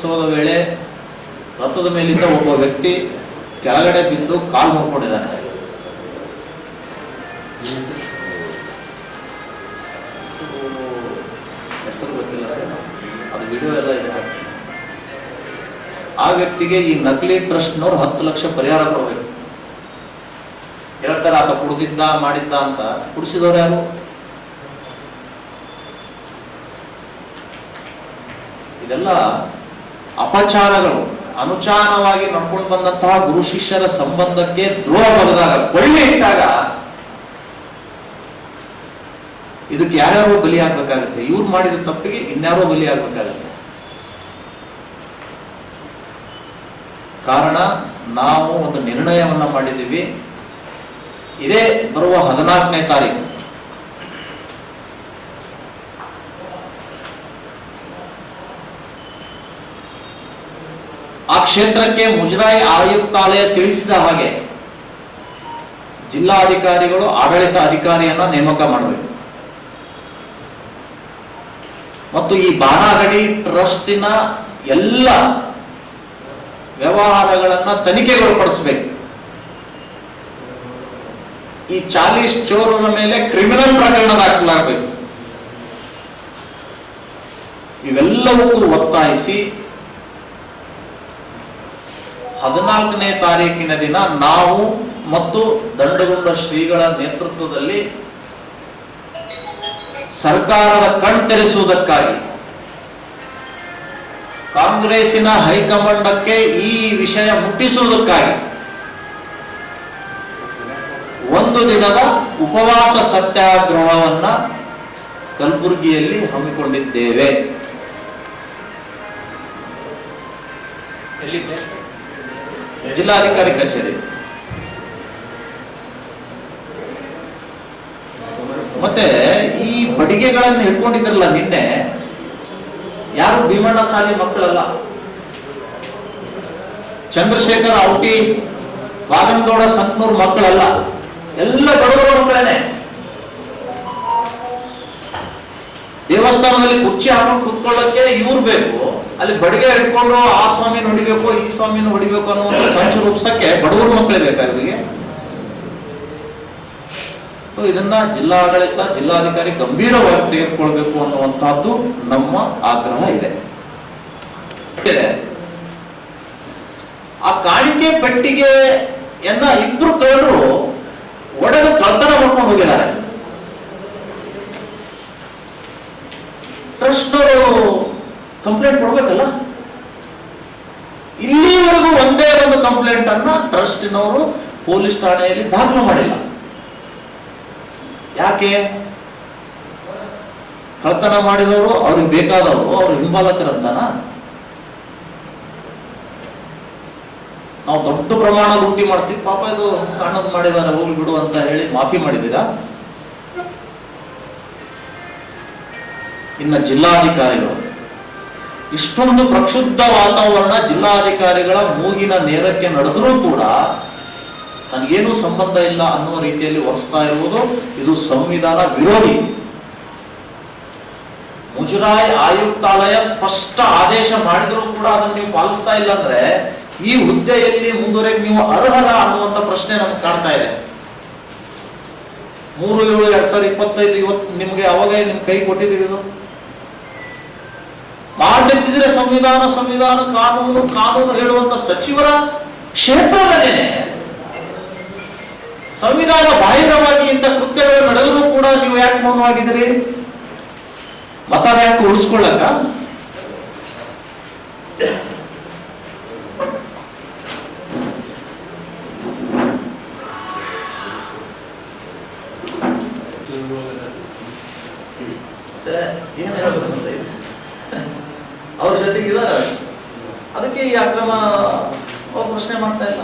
ರಥೋತ್ಸವದ ವೇಳೆ ರಥದ ಮೇಲಿಂದ ಒಬ್ಬ ವ್ಯಕ್ತಿ ಕೆಳಗಡೆ ಬಿದ್ದು ಕಾಲು ಮುರ್ಕೊಂಡಿದ್ದಾನೆ. ಹೆಸರು ಗೊತ್ತಿಲ್ಲ ಸರ್ ಅದು ವಿಡಿಯೋ ಎಲ್ಲ ಇದೆ. ಆ ವ್ಯಕ್ತಿಗೆ ಈ ನಕಲಿ ಟ್ರಸ್ಟ್ನವ್ರು ಹತ್ತು ಲಕ್ಷ ಪರಿಹಾರ ಕೊಡಬೇಕು. ಹೇಳ್ತಾರೆ ಆತ ಕುಡ್ದಿದ್ದ ಮಾಡಿದ್ದ ಅಂತ. ಕುಡಿಸಿದವ್ರು ಯಾರು? ಇದೆಲ್ಲ ಅಪಚಾರಗಳು ಅನುಚಾನವಾಗಿ ನಡ್ಕೊಂಡು ಬಂದಂತಹ ಗುರು ಶಿಷ್ಯರ ಸಂಬಂಧಕ್ಕೆ ದ್ರೋಹ ಬರೆದಾಗ ಬಳ್ಳಿ ಇಟ್ಟಾಗ ಇದಕ್ಕೆ ಯಾರ್ಯಾರೋ ಬಲಿ ಆಗ್ಬೇಕಾಗತ್ತೆ. ಇವ್ರು ಮಾಡಿದ ತಪ್ಪಿಗೆ ಇನ್ಯಾರೋ ಬಲಿ ಆಗ್ಬೇಕಾಗತ್ತೆ. ಕಾರಣ, ನಾವು ಒಂದು ನಿರ್ಣಯವನ್ನ ಮಾಡಿದ್ದೀವಿ. ಇದೇ ಬರುವ ಹದಿನಾಲ್ಕನೇ ತಾರೀಕು. ಆ ಕ್ಷೇತ್ರಕ್ಕೆ ಮುಜರಾಯಿ ಆಯುಕ್ತಾಲಯ ತಿಳಿಸಿದ ಹಾಗೆ ಜಿಲ್ಲಾಧಿಕಾರಿಗಳು, ಆಡಳಿತ ಅಧಿಕಾರಿಯನ್ನ ನೇಮಕ ಮಾಡಬೇಕು. ಮತ್ತು ಈ ಬಾನಾಗಡಿ ಟ್ರಸ್ಟಿನ ಎಲ್ಲ ವ್ಯವಹಾರಗಳನ್ನ ತನಿಖೆಗೊಳಪಡಿಸಬೇಕು ಈ ಚಾಲೀಸ್ ಚೋರರ ಮೇಲೆ ಕ್ರಿಮಿನಲ್ ಪ್ರಕರಣ ದಾಖಲಾಗಬೇಕು. ಇವೆಲ್ಲವೂ ಒತ್ತಾಯಿಸಿ ಹದಿನಾಲ್ಕನೇ ತಾರೀಕಿನ ದಿನ ನಾವು ಮತ್ತು ದಂಡಗುಂಡ ಶ್ರೀಗಳ ನೇತೃತ್ವದಲ್ಲಿ ಸರ್ಕಾರದ ಕಣ್ತೆರೆಸುವುದಕ್ಕಾಗಿ ಕಾಂಗ್ರೆಸ್ಸಿನ ಹೈಕಮಾಂಡಕ್ಕೆ ಈ ವಿಷಯ ಮುಟ್ಟಿಸುವುದಕ್ಕಾಗಿ ಒಂದು ದಿನದ ಉಪವಾಸ ಸತ್ಯಾಗ್ರಹವನ್ನ ಕಲಬುರಗಿಯಲ್ಲಿ ಹಮ್ಮಿಕೊಂಡಿದ್ದೇವೆ. ಜಿಲ್ಲಾಧಿಕಾರಿ ಕಚೇರಿ. ಮತ್ತೆ ಈ ಬಡಿಗೆಗಳನ್ನು ಹಿಡ್ಕೊಂಡಿದ್ರಲ್ಲ ನಿನ್ನೆ, ಯಾರು ಭೀಮಣ್ಣ ಸಾಲಿ ಮಕ್ಕಳಲ್ಲ? ಚಂದ್ರಶೇಖರ್ ಔಟಿ, ವಾಗನಗೌಡ ಸಂಕನೂರ್ ಮಕ್ಕಳಲ್ಲ. ಎಲ್ಲ ಬಡವರ ಮಕ್ಕಳೇನೆ. ದೇವಸ್ಥಾನದಲ್ಲಿ ಕುರ್ಚಿ ಹಾಕೊಂಡು ಕುತ್ಕೊಳ್ಳಕ್ಕೆ ಇವ್ರು ಬೇಕು. ಅಲ್ಲಿ ಬಡಿಗೆ ಹಿಡ್ಕೊಂಡು ಆ ಸ್ವಾಮಿನ ಹೊಡಿಬೇಕು, ಈ ಸ್ವಾಮಿನ ಹೊಡಿಬೇಕು ಅನ್ನೋ ಒಂದು ಸಂಚು ರೂಪಿಸಕ್ಕೆ ಬಡವರ ಮಕ್ಕಳೇ ಬೇಕಾ ಇವರಿಗೆ ಸೊ ಇದನ್ನ ಜಿಲ್ಲಾ ಆಡಳಿತ ಜಿಲ್ಲಾಧಿಕಾರಿ ಗಂಭೀರವಾಗಿ ತೆಗೆದುಕೊಳ್ಬೇಕು ಅನ್ನುವಂತಹದ್ದು ನಮ್ಮ ಆಗ್ರಹ ಇದೆ. ಆ ಕಾಣಿಕೆ ಪೆಟ್ಟಿಗೆಯನ್ನ ಇಬ್ರು ಕಳ್ಳರು ಒಡೆದು ಕಳ್ತನ ಮಾಡ್ಕೊಂಡು ಹೋಗಿದ್ದಾರೆ. ಟ್ರಸ್ಟ್ನವರು ಕಂಪ್ಲೇಂಟ್ ಕೊಡ್ಬೇಕಲ್ಲ? ಇಲ್ಲಿವರೆಗೂ ಒಂದೇ ಒಂದು ಕಂಪ್ಲೇಂಟ್ ಅನ್ನ ಟ್ರಸ್ಟಿನವರು ಪೊಲೀಸ್ ಠಾಣೆಯಲ್ಲಿ ದಾಖಲು ಮಾಡಿಲ್ಲ. ಯಾಕೆ? ಕಳ್ತನ ಮಾಡಿದವರು, ಅವ್ರಿಗೆ ಬೇಕಾದವರು, ಅವ್ರ ಹಿಂಬಾಲಕರಂತಾನ? ನಾವು ದೊಡ್ಡ ಪ್ರಮಾಣ ಲೂಟಿ ಮಾಡ್ತೀವಿ. ಪಾಪ ಇದು ಸಣ್ಣದ್ ಮಾಡಿದಾರೆ ಹೋಗಿ ಬಿಡು ಅಂತ ಹೇಳಿ ಮಾಫಿ ಮಾಡಿದ್ದೀರಾ? ಇನ್ನ ಜಿಲ್ಲಾಧಿಕಾರಿಗಳು ಇಷ್ಟೊಂದು ಪ್ರಕ್ಷುಬ್ಧ ವಾತಾವರಣ ಜಿಲ್ಲಾಧಿಕಾರಿಗಳ ಮೂಗಿನ ನೇರಕ್ಕೆ ನಡೆದರೂ ಕೂಡ ನನಗೇನು ಸಂಬಂಧ ಇಲ್ಲ ಅನ್ನುವ ರೀತಿಯಲ್ಲಿ ಒರೆಸ್ತಾ ಇರುವುದು ಇದು ಸಂವಿಧಾನ ವಿರೋಧಿ. ಮುಜರಾಯಿ ಆಯುಕ್ತಾಲಯ ಸ್ಪಷ್ಟ ಆದೇಶ ಮಾಡಿದರೂ ಕೂಡ ಅದನ್ನು ನೀವು ಪಾಲಿಸ್ತಾ ಇಲ್ಲ ಅಂದ್ರೆ ಈ ಹುದ್ದೆಯಲ್ಲಿ ಮುಂದುವರೆಗೆ ನೀವು ಅರ್ಹರ ಅನ್ನುವಂತ ಪ್ರಶ್ನೆ ನಮ್ಗೆ ಕಾಣ್ತಾ ಇದೆ. ಮೂರು ಏಳು ಎರಡ್ ಸಾವಿರದ ಇಪ್ಪತ್ತೈದು ಇವತ್ತು ನಿಮಗೆ ಅವಾಗ ನಿಮ್ ಕೈ ಕೊಟ್ಟಿದ್ದೀವಿ ಇದು. ಮಾಡ್ತಿರ್ತಿದ್ರೆ ಸಂವಿಧಾನ ಸಂವಿಧಾನ ಕಾನೂನು ಕಾನೂನು ಹೇಳುವಂತ ಸಚಿವರ ಕ್ಷೇತ್ರದಲ್ಲೇನೆ ಸಂವಿಧಾನ ಬಾಹಿರವಾಗಿ ಇಂಥ ಕೃತ್ಯಗಳು ನಡೆದರೂ ಕೂಡ ನೀವು ಯಾಕೆ ಮೌನವಾಗಿದ್ದೀರಿ? ಮತ ಯಾಕೆ ಉಳಿಸ್ಕೊಳ್ಳಕ್ಕ? ಏನ್ ಹೇಳ್ಬೇಕಂತ ಅವ್ರ ಜೊತೆಗಿದ್ದಾರೆ ಅದಕ್ಕೆ ಈ ಅಕ್ರಮ ಅವ್ರು ಪ್ರಶ್ನೆ ಮಾಡ್ತಾ ಇಲ್ಲ.